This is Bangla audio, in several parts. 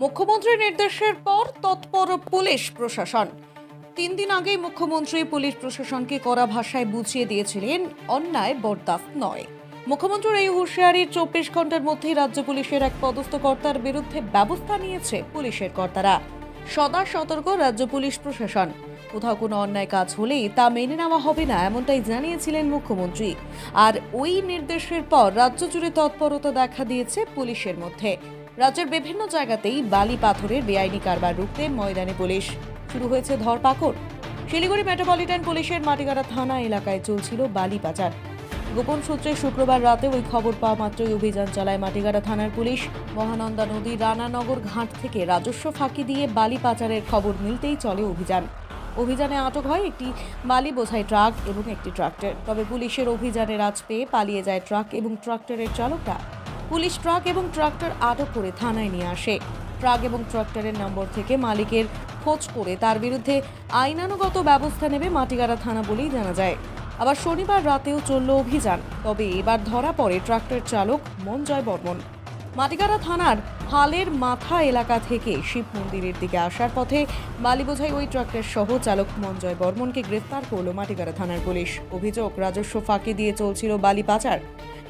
মুখ্যমন্ত্রীর নির্দেশের পর তৎপর পুলিশ প্রশাসন। তিন দিন আগেই মুখ্যমন্ত্রী পুলিশ প্রশাসনকে কড়া ভাষায় বুঝিয়ে দিয়েছিলেন, অন্যায় বরদাস্ত নয়। মুখ্যমন্ত্রীর এই হুঁশিয়ারির চব্বিশ ঘণ্টার মধ্যেই রাজ্য পুলিশের এক পদস্থ কর্তার বিরুদ্ধে ব্যবস্থা নিয়েছে পুলিশের কর্তারা। সদা সতর্ক রাজ্য পুলিশ প্রশাসন। কোথাও কোনো অন্যায় কাজ হলেই তা মেনে নেওয়া হবে না, এমনটাই জানিয়েছিলেন মুখ্যমন্ত্রী। আর ওই নির্দেশের পর রাজ্য জুড়ে তৎপরতা দেখা দিয়েছে পুলিশের মধ্যে। রাজ্যের বিভিন্ন জায়গাতেই বালি পাথরের বেআইনি কারবার রুখতে ময়দানে পুলিশ। শুরু হয়েছে ধরপাকড়। শিলিগুড়ি মেট্রোপলিটন পুলিশের মাটিগাড়া থানা এলাকায় চলছিল বালি পাচার। গোপন সূত্রে শুক্রবার রাতে ওই খবর পাওয়া মাত্রই অভিযান চালায় মাটিগাড়া থানার পুলিশ। মহানন্দা নদী, রানানগর ঘাট থেকে রাজস্ব ফাঁকি দিয়ে বালি পাচারের খবর মিলতেই চলে অভিযান। অভিযানে আটক হয় একটি বালি বোঝাই ট্রাক এবং একটি ট্রাক্টর। তবে পুলিশের অভিযানে রাজ পেয়ে পালিয়ে যায় ট্রাক এবং ট্রাক্টরের চালকরা। পুলিশ ট্রাক এবং ট্রাক্টর আটক করে থানায় নিয়ে আসে। ট্রাক এবং ট্রাক্টরের নম্বর থেকে মালিকের খোঁজ করে তার বিরুদ্ধে আইনানুগত ব্যবস্থা নেবে মাটিগাড়া থানা বলেই জানা যায়। আবার শনিবার রাতেও চলল অভিযান, তবে এবার ধরা পড়ে ট্রাক্টর চালক মঞ্জয় বর্মন। মাটিগাড়া থানার হালের মাথা এলাকা থেকে শিব মন্দিরের দিকে আসার পথে বালিবোঝাই ওই ট্রাক্টর সহ চালক মঞ্জয় বর্মনকে গ্রেফতার করল মাটিগাড়া থানার পুলিশ। অভিযোগ, রাজস্ব ফাঁকি দিয়ে চলছিল বালি পাচার।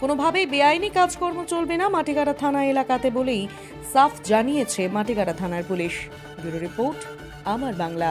কোনোভাবেই বেআইনি কাজকর্ম চলবে না মাটিগাড়া থানা এলাকাতে বলেই সাফ জানিয়েছে মাটিগাড়া থানার পুলিশ। ব্যুরো রিপোর্ট, আমার বাংলা।